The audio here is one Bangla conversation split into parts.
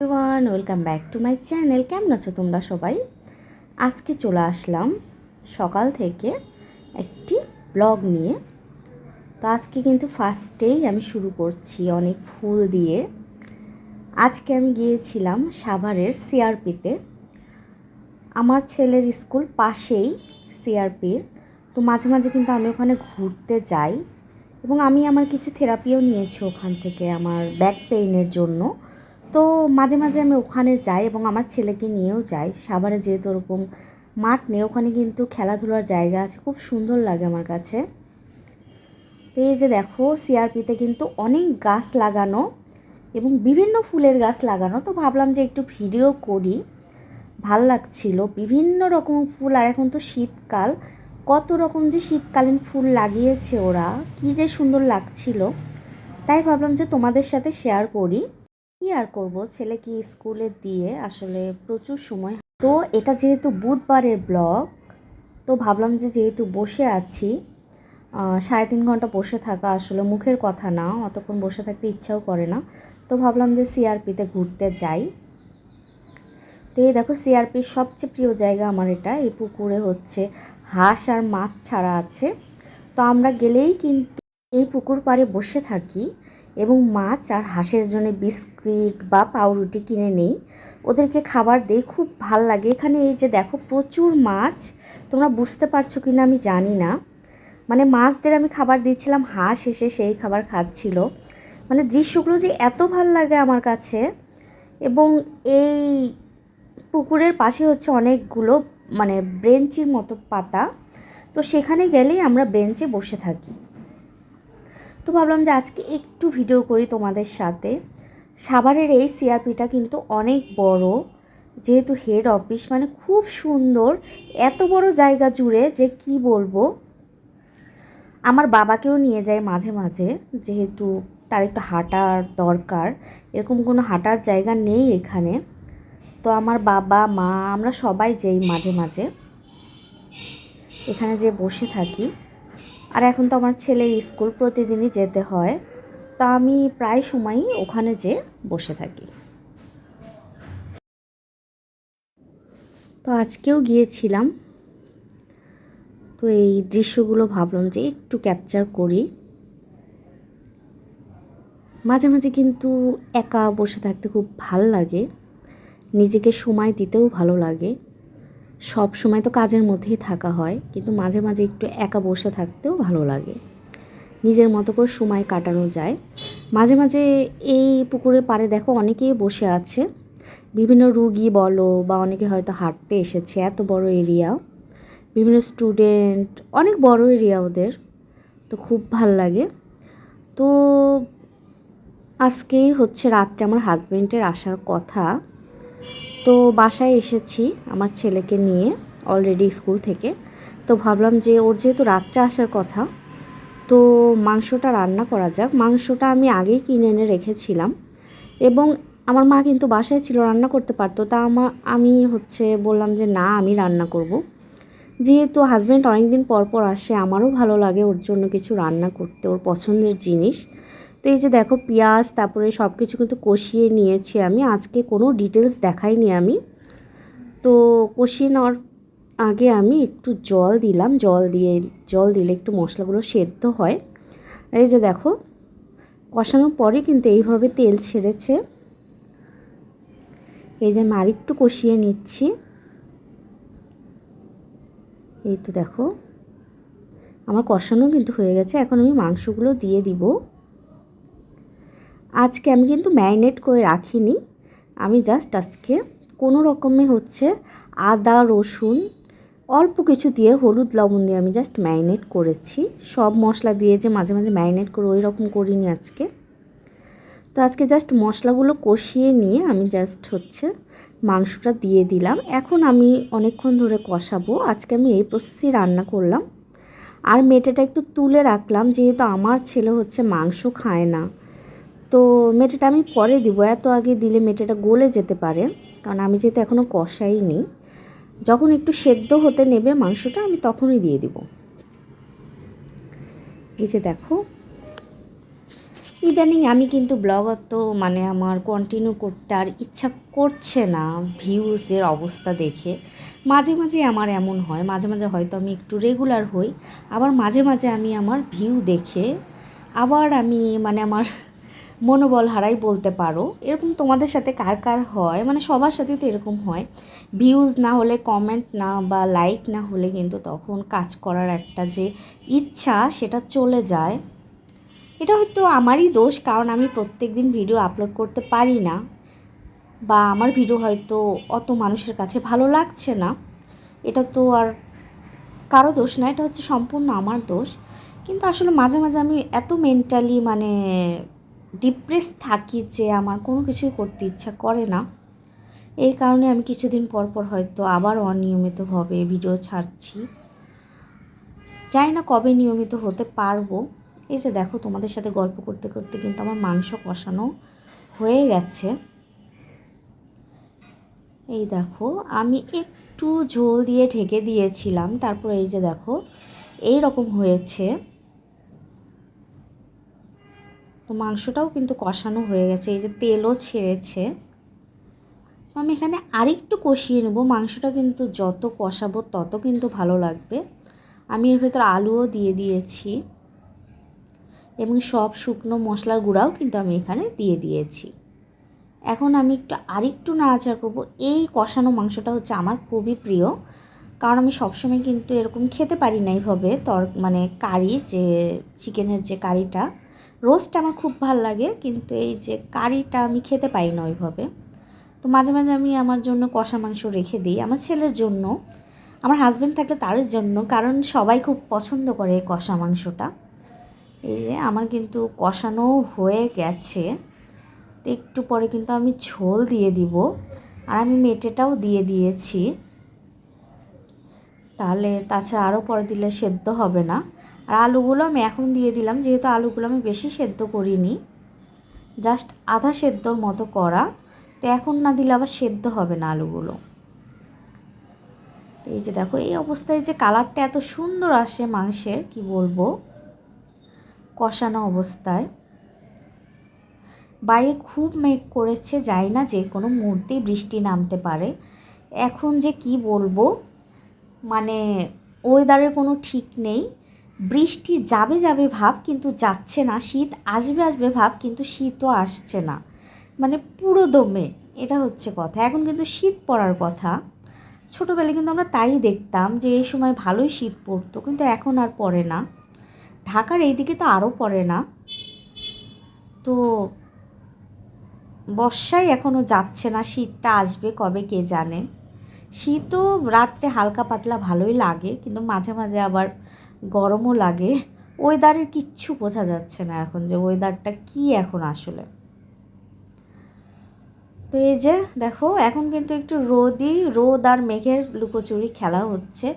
Everyone welcome back to my channel কেমন আছো তোমরা সবাই? আজকে চলে আসলাম সকাল থেকে একটি ব্লগ নিয়ে। তো আজকে কিন্তু ফার্স্টেই আমি শুরু করছি অনেক ফুল দিয়ে। আজকে আমি গিয়েছিলাম সাভারের সিআরপিতে আমার ছেলের স্কুল পাশেই সিআরপির তো মাঝে মাঝে কিন্তু আমি ওখানে ঘুরতে যাই। এবং আমি আমার কিছু থেরাপিও নিয়েছি ওখান থেকে আমার ব্যাক পেইনের জন্য। তো মাঝে মাঝে আমি ওখানে যাই এবং আমার ছেলেকে নিয়েও যাই। সাভারে যেহেতু ওরকম মাঠ নেই, ওখানে কিন্তু খেলাধুলার জায়গা আছে, খুব সুন্দর লাগে আমার কাছে। তো এই যে দেখো সিআরপিতে কিন্তু অনেক গাছ লাগানো এবং বিভিন্ন ফুলের গাছ লাগানো। তো ভাবলাম যে একটু ভিডিও করি। ভালো লাগছিল। বিভিন্ন রকম ফুল আর এখন তো শীতকাল। কত রকম যে শীতকালীন ফুল লাগিয়েছে ওরা। কী যে সুন্দর লাগছিল। তাই ভাবলাম যে তোমাদের সাথে শেয়ার করি। কি আর করব? ছেলে কি স্কুলে দিয়ে আসলে প্রচুর সময় তো এটা যেহেতু বুধবারের ব্লগ, তো ভাবলাম যে যেহেতু বসে আছি সাড়ে তিন ঘণ্টা বসে থাকা আসলে মুখের কথা না, অতক্ষণ বসে থাকতে ইচ্ছাও করে না। তো ভাবলাম যে সিআরপিতে ঘুরতে যাই। তো এই দেখো সিআরপির সবচেয়ে প্রিয় জায়গা আমার এটা, এই পুকুরে হচ্ছে হাঁস আর মাছ ছাড়া আছে। তো আমরা গেলেই কিন্তু এই পুকুর পাড়ে বসে থাকি। এবং মাছ আর হাঁসের জন্য বিস্কিট বা পাউরুটি কিনে নেই। ওদেরকে খাবার দেই, খুব ভালো লাগে। এখানে এই যে দেখো, প্রচুর মাছ। তোমরা বুঝতে পারছ কি না আমি জানি না। মানে মাছদের আমি খাবার দিচ্ছিলাম, হাঁস এসে সেই খাবার খাচ্ছিল। মানে দৃশ্যগুলো যে এত ভালো লাগে আমার কাছে। এবং এই পুকুরের পাশে হচ্ছে অনেকগুলো মানে ব্রেঞ্চির মতো পাতা। তো সেখানে গেলেই আমরা বেঞ্চে বসে থাকি। তো ভাবলাম যে আজকে একটু ভিডিও করি তোমাদের সাথে। সাভারের এই সিআরপিটা কিন্তু অনেক বড়, যেহেতু হেড অফিস মানে খুব সুন্দর, এত বড় জায়গা জুড়ে যে কি বলব? আমার বাবাকেও নিয়ে যায় মাঝে মাঝে, যেহেতু তার একটু হাঁটার দরকার, এরকম কোনো হাঁটার জায়গা নেই এখানে। তো আমার বাবা, মা, আমরা সবাই যাই মাঝে মাঝে। এখানে যে বসে থাকি। আর এখন তো আমার ছেলে স্কুল প্রতিদিনই যেতে হয়, তা আমি প্রায় সময়ই ওখানে যে বসে থাকি। তো আজকেও গিয়েছিলাম। তো এই দৃশ্যগুলো ভাবলাম যে একটু ক্যাপচার করি। মাঝে মাঝে কিন্তু একা বসে থাকতে খুব ভালো লাগে। নিজেকে সময় দিতেও ভালো লাগে। সব সময় তো কাজের মধ্যেই থাকা হয়, কিন্তু মাঝে মাঝে একটু একা বসে থাকতেও ভালো লাগে। নিজের মতো করে সময় কাটানো যায়। মাঝে মাঝে এই পুকুরের পাড়ে দেখো অনেকেই বসে আছে। বিভিন্ন রুগী বলো বা অনেকে হয়তো হাঁটতে এসেছে, এত বড় এরিয়া। বিভিন্ন স্টুডেন্ট, অনেক বড় এরিয়া ওদের, তো খুব ভালো লাগে। তো আজকেই হচ্ছে রাত্রে আমার হাজব্যান্ডের আসার কথা। তো বাসায় এসেছি আমার ছেলেকে নিয়ে অলরেডি স্কুল থেকে। তো ভাবলাম যে ওর যেহেতু রাত্রে আসার কথা, তো মাংসটা রান্না করা যাক। মাংসটা আমি আগেই কিনে এনে রেখেছিলাম এবং আমার মা কিন্তু বাসায় ছিল, রান্না করতে পারতো। তা আমার আমি হচ্ছে বললাম যে না, আমি রান্না করব। যেহেতু হাজব্যান্ড অনেকদিন পর পর আসে, আমারও ভালো লাগে ওর জন্য কিছু রান্না করতে, ওর পছন্দের জিনিস। তো এই যে দেখো পেঁয়াজ, তারপরে সব কিছু কিন্তু কষিয়ে নিয়েছি আমি। আজকে কোনো ডিটেলস দেখাইনি আমি। তো কষিয়ে নেওয়ার আগে আমি একটু জল দিলাম। জল দিয়ে, জল দিলে একটু মশলাগুলো সেদ্ধ হয়। এই যে দেখো, কষানোর পরে কিন্তু এইভাবে তেল ছেড়েছে। এই যে আমি একটু কষিয়ে নিচ্ছি। এই তো দেখো, আমার কষানো কিন্তু হয়ে গেছে। এখন আমি মাংসগুলো দিয়ে দিব। আজকে আমি কিন্তু ম্যারিনেট করে রাখিনি। আমি জাস্ট আজকে কোনো রকমে হচ্ছে আদা, রসুন, অল্প কিছু দিয়ে হলুদ লবণ দিয়ে আমি জাস্ট ম্যারিনেট করেছি। সব মশলা দিয়ে যে মাঝে মাঝে ম্যারিনেট করে ওই রকম করিনি আজকে। তো আজকে জাস্ট মশলাগুলো কষিয়ে নিয়ে আমি জাস্ট হচ্ছে মাংসটা দিয়ে দিলাম। এখন আমি অনেকক্ষণ ধরে কষাবো। আজকে আমি এই প্রসেসেই রান্না করলাম। আর মেটেটা একটু তুলে রাখলাম, যেহেতু আমার ছেলে হচ্ছে মাংস খায় না। তো মেটেটা আমি পরে দিব। এত আগে দিলে মেটেটা গলে যেতে পারে, কারণ আমি যেহেতু এখনও কষাইনি, যখন একটু সেদ্ধ হতে নেবে মাংসটা আমি তখনই দিয়ে দিব। এই যে দেখো। ইদানিং আমি কিন্তু ব্লগ অত মানে আমার কন্টিনিউ করতে আর ইচ্ছা করছে না ভিউজের অবস্থা দেখে। মাঝে মাঝে আমার এমন হয়, মাঝে মাঝে হয়তো আমি একটু রেগুলার হই, আবার মাঝে মাঝে আমি আমার ভিউ দেখে, আবার আমি মানে আমার মনোবল হারাই বলতে পারো। এরকম তোমাদের সাথে কার কার হয়? মানে সবার সাথে তো এরকম হয়। ভিউজ না হলে কমেন্ট না বা লাইক না হলে কিন্তু তখন কাজ করার একটা যে ইচ্ছা, সেটা চলে যায়। এটা হয়তো আমারই দোষ, কারণ আমি প্রত্যেক দিন ভিডিও আপলোড করতে পারি না। বা আমার ভিডিও হয়তো অত মানুষের কাছে ভালো লাগছে না। এটা তো আর কারও দোষ না, এটা হচ্ছে সম্পূর্ণ আমার দোষ। কিন্তু আসলে মাঝে মাঝে আমি এত মেন্টালি মানে ডিপ্রেস থাকি যে আমার কোনো কিছুই করতে ইচ্ছা করে না। এই কারণে আমি কিছুদিন পর পর হয়তো আবার অনিয়মিতভাবে ভিডিও ছাড়ছি। জানি না কবে নিয়মিত হতে পারব। এই যে দেখো তোমাদের সাথে গল্প করতে করতে কিন্তু আমার মাংস কষানো হয়ে গেছে। এই দেখো, আমি একটু ঝোল দিয়ে ঢেকে দিয়েছিলাম। তারপর এই যে দেখো এই রকম হয়েছে। তো মাংসটাও কিন্তু কষানো হয়ে গেছে, এই যে তেলও ছেড়েছে। তো আমি এখানে আরেকটু কষিয়ে নেব, মাংসটা কিন্তু যত কষাবো তত কিন্তু ভালো লাগবে। আমি এর ভেতর আলুও দিয়ে দিয়েছি এবং সব শুকনো মশলার গুঁড়াও কিন্তু আমি এখানে দিয়ে দিয়েছি। এখন আমি একটু আরেকটু নাড়াচাড়া করব, এই কষানো মাংসটা হচ্ছে আমার খুবই প্রিয়, কারণ আমি সবসময় কিন্তু এরকম খেতে পারি না এইভাবে তর মানে কারি যে, চিকেনের যে কারিটা। রোস্ট আমার খুব ভালো লাগে, কিন্তু এই যে কারিটা আমি খেতে পাই না ওইভাবে। তো মাঝে মাঝে আমি আমার জন্য কষা মাংস রেখে দিই, আমার ছেলের জন্য। আমার হাজব্যান্ড থাকলে তার জন্য, কারণ সবাই খুব পছন্দ করে কষা মাংসটা। এই যে আমার কিন্তু কষানো হয়ে গেছে। তো একটু পরে কিন্তু আমি ঝোল দিয়ে দিব, আর আমি মেটেটাও দিয়ে দিয়েছি। তাহলে তাছাড়া আরও পরে দিলে সেদ্ধ হবে না। আর আলুগুলো আমি এখন দিয়ে দিলাম, যেহেতু আলুগুলো আমি বেশি সেদ্ধ করিনি জাস্ট আধা সেদ্ধর মতো করা। তো এখন না দিলে আবার সেদ্ধ হবে না আলুগুলো। তো এই যে দেখো, এই অবস্থায় যে কালারটা এত সুন্দর আসে মাংসের, কি বলব? কষানো অবস্থায়। বাইরে খুব মেঘ করেছে, যাই না যে কোনো মুহূর্তেই বৃষ্টি নামতে পারে। এখন যে কি বলব? মানে ওয়েদারের কোনো ঠিক নেই। বৃষ্টি যাবে যাবে ভাব কিন্তু যাচ্ছে না, শীত আসবে আসবে ভাব কিন্তু শীতও আসছে না। মানে পুরো দমে, এটা হচ্ছে কথা। এখন কিন্তু শীত পড়ার কথা। ছোটোবেলায় কিন্তু আমরা তাই দেখতাম যে এই সময় ভালোই শীত পড়তো, কিন্তু এখন আর পড়ে না। ঢাকার এইদিকে তো আরও পড়ে না। তো বর্ষায় এখনও যাচ্ছে না, শীতটা আসবে কবে কে জানে। শীতও রাত্রে হালকা পাতলা ভালোই লাগে, কিন্তু মাঝে মাঝে আবার গরমও লাগে। ওয়েদারের কিচ্ছু বোঝা যাচ্ছে না এখন যে ওয়েদারটা কি এখন আসলে। তো এই যে দেখো, এখন কিন্তু একটু রোদই, রোদ আর মেঘের লুকোচুরি খেলা হচ্ছে।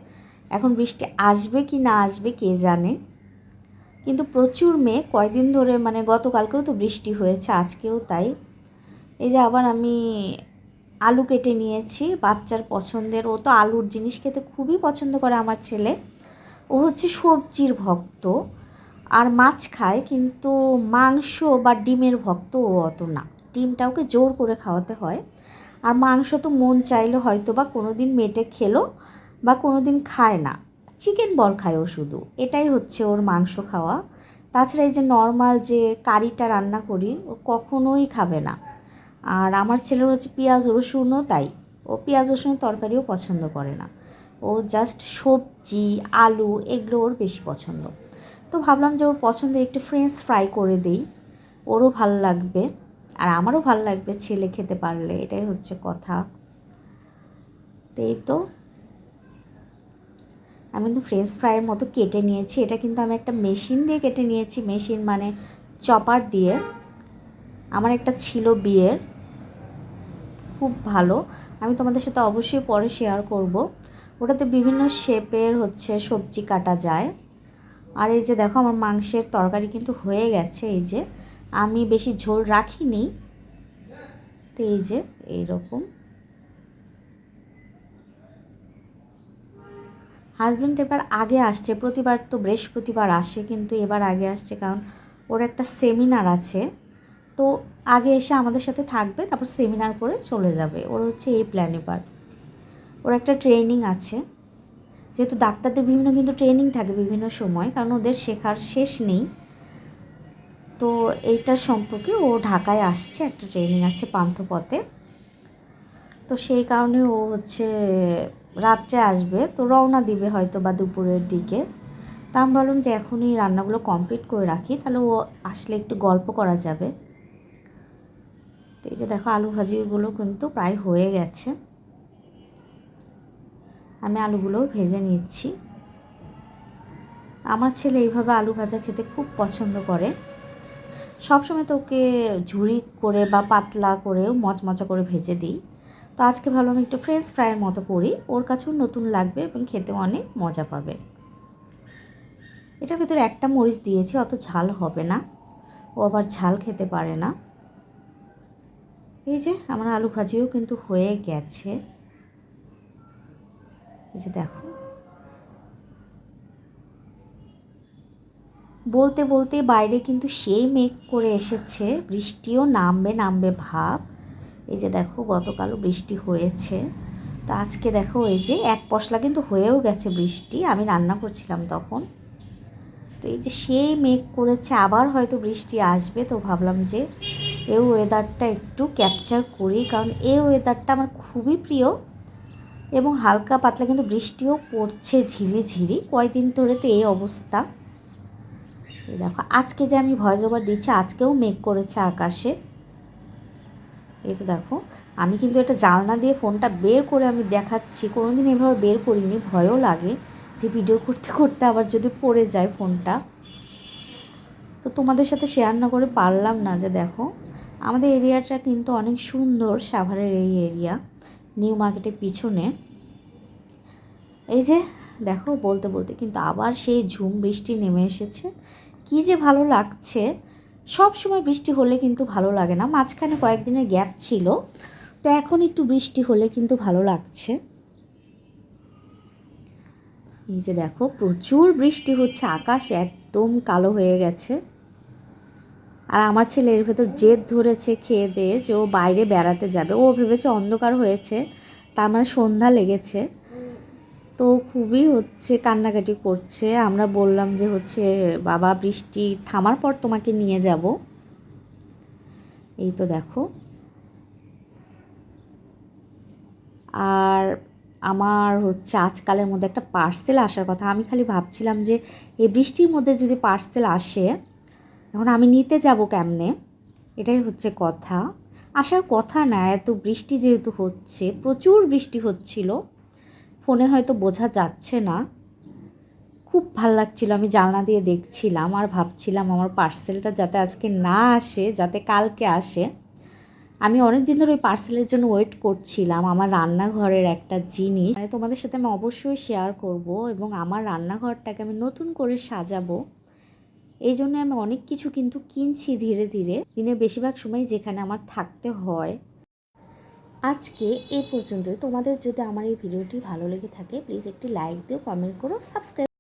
এখন বৃষ্টি আসবে কি না আসবে কে জানে। কিন্তু প্রচুর মেঘ, কয়দিন ধরে মানে গতকালকেও তো বৃষ্টি হয়েছে, আজকেও তাই। এই যে আবার আমি আলু কেটে নিয়েছি, বাচ্চার পছন্দের। ও তো আলুর জিনিস খেতে খুবই পছন্দ করে আমার ছেলে। ও হচ্ছে সবজির ভক্ত আর মাছ খায়, কিন্তু মাংস বা ডিমের ভক্ত ও অত না। ডিমটা ওকে জোর করে খাওয়াতে হয়। আর মাংস তো মন চাইলে হয়তো বা কোনো দিন মেটে খেলো বা কোনো দিন খায় না। চিকেন বল খায় ও শুধু। এটাই হচ্ছে ওর মাংস খাওয়া। তাছাড়া এই যে নর্মাল যে কারিটা রান্না করি, ও কখনোই খাবে না। আর আমার ছেলের হচ্ছে পেঁয়াজ রসুনও তাই। ও পেঁয়াজ রসুনের তরকারিও পছন্দ করে না। ও জাস্ট সবজি, আলু এগুলো ওর বেশি পছন্দ। তো ভাবলাম যে ওর পছন্দের একটু ফ্রেঞ্চ ফ্রাই করে দিই। ওরও ভালো লাগবে। আর আমারও ভালো লাগবে ছেলে খেতে পারলে, এটাই হচ্ছে কথা। এই তো। আমি কিন্তু ফ্রেঞ্চ ফ্রাইয়ের মতো কেটে নিয়েছি। এটা কিন্তু আমি একটা মেশিন দিয়ে কেটে নিয়েছি। মেশিন মানে চপার দিয়ে। আমার একটা ছিল বিয়ের। খুব ভালো। আমি তোমাদের সাথে অবশ্যই পরে শেয়ার করব। ওটাতে বিভিন্ন শেপের হচ্ছে সবজি কাটা যায়। আর এই যে দেখো, আমার মাংসের তরকারি কিন্তু হয়ে গেছে। এই যে আমি বেশি ঝোল রাখিনি। তো এই যে এইরকম। হাজব্যান্ড এবার আগে আসছে, প্রতিবার তো বৃহস্পতিবার আসে, কিন্তু এবার আগে আসছে কারণ ওর একটা সেমিনার আছে। তো আগে এসে আমাদের সাথে থাকবে, তারপর সেমিনার করে চলে যাবে। ওর হচ্ছে এই প্ল্যান এবার। ওর একটা ট্রেনিং আছে। যেহেতু ডাক্তারদের বিভিন্ন কিন্তু ট্রেনিং থাকে বিভিন্ন সময়, কারণ ওদের শেখার শেষ নেই। তো এইটার সম্পর্কে ও ঢাকায় আসছে, একটা ট্রেনিং আছে পান্থপথে। তো সেই কারণে ও হচ্ছে রাত্রে আসবে, তো রওনা দিবে হয়তো বা দুপুরের দিকে। তা আমি বললাম যে এখনই রান্নাগুলো কমপ্লিট করে রাখি, তাহলে ও আসলে একটু গল্প করা যাবে। তো এই যে দেখো আলু ভাজিগুলো কিন্তু প্রায় হয়ে গেছে। আমি আলুগুলোও ভেজে নিচ্ছি। আমার ছেলে এইভাবে আলু ভাজা খেতে খুব পছন্দ করে। সবসময় তো ওকে ঝুরি করে বা পাতলা করেও মচমচা করে ভেজে দিই। তো আজকে ভাবলাম একটু ফ্রেঞ্চ ফ্রাইয়ের মতো করি। ওর কাছেও নতুন লাগবে এবং খেতে অনেক মজা পাবে। এটার ভিতরে একটা মরিচ দিয়েছি, অত ঝাল হবে না। ও আবার ঝাল খেতে পারে না। এই যে, আমার আলু ভাজিও কিন্তু হয়ে গেছে। যে দেখো। বলতে বলতে বাইরে কিন্তু সেই মেঘ করে এসেছে, বৃষ্টিও নামবে নামবে ভাব। এই যে দেখো, গতকালও বৃষ্টি হয়েছে। তো আজকে দেখো, এই যে এক পশলা কিন্তু হয়েও গেছে বৃষ্টি, আমি রান্না করছিলাম তখন। তো এই যে সেই মেঘ করেছে, আবার হয়তো বৃষ্টি আসবে, তো ভাবলাম যে এই ওয়েদারটা একটু ক্যাপচার করি, কারণ এই ওয়েদারটা আমার খুবই প্রিয়। এবং হালকা পাতলা কিন্তু বৃষ্টিও পড়ছে ঝিরি ঝিরি। কয়দিন ধরে তো এই অবস্থা। দেখো, আজকে যে আমি ভয়েস ওভার দিচ্ছি, আজকেও মেঘ করেছে আকাশে। এই তো দেখো, আমি কিন্তু এটা জানলা দিয়ে ফোনটা বের করে আমি দেখাচ্ছি। কোনোদিন এভাবে বের করিনি, ভয়ও লাগে যে ভিডিও করতে করতে আবার যদি পড়ে যায় ফোনটা। তো তোমাদের সাথে শেয়ার না করে পারলাম না যে দেখো, আমাদের এরিয়াটা কিন্তু অনেক সুন্দর সাভারের এই এরিয়া নিউ মার্কেটের পিছনে। এই যে, দেখো বলতে বলতে কিন্তু আবার সেই ঝুম বৃষ্টি নেমে এসেছে। কি যে ভালো লাগছে। সব সময় বৃষ্টি হলে কিন্তু ভালো লাগে না। মাঝখানে কয়েকদিনের গ্যাপ ছিল। তো এখন একটু বৃষ্টি হলে কিন্তু ভালো লাগছে। এই যে দেখো, প্রচুর বৃষ্টি হচ্ছে। আকাশ একদম কালো হয়ে গেছে। আর আমার ছেলে এর ভেতর জেদ ধরেছে খেয়ে দিয়ে যে ও বাইরে বেড়াতে যাবে। ও ভেবেছে অন্ধকার হয়েছে, তার মানে সন্ধ্যা লেগেছে। তো খুবই হচ্ছে কান্নাকাটি করছে। আমরা বললাম যে হচ্ছে, বাবা, বৃষ্টি থামার পর তোমাকে নিয়ে যাব। এই তো দেখো। আর আমার হচ্ছে আজকালের মধ্যে একটা পার্সেল আসার কথা। আমি খালি ভাবছিলাম যে, এই বৃষ্টির মধ্যে যদি পার্সেল আসে এখন আমি নিতে যাব কেমনে? এটাই হচ্ছে কথা। আসার কথা না, এত বৃষ্টি যেহেতু হচ্ছে, প্রচুর বৃষ্টি হচ্ছিল। ফোনে হয়তো বোঝা যাচ্ছে না। খুব ভালো লাগছিল, আমি জানলা দিয়ে দেখছিলাম আর ভাবছিলাম আমার পার্সেলটা যাতে আজকে না আসে, যাতে কালকে আসে। আমি অনেক দিন ধরে ওই পার্সেলের জন্য ওয়েট করছিলাম, আমার রান্নাঘরের একটা জিনিস। মানে তোমাদের সাথে আমি অবশ্যই শেয়ার করব এবং আমার রান্নাঘরটাকে আমি নতুন করে সাজাবো। এই জন্য আমি অনেক কিছু কিন্তু কিনছি ধীরে ধীরে, দিনের বেশিরভাগ সময় যেখানে আমার থাকতে হয়। আজকে এ পর্যন্ত তোমাদের যদি আমার এই ভিডিওটি ভালো লেগে থাকে প্লিজ একটি লাইক দিও কমেন্ট করো সাবস্ক্রাইব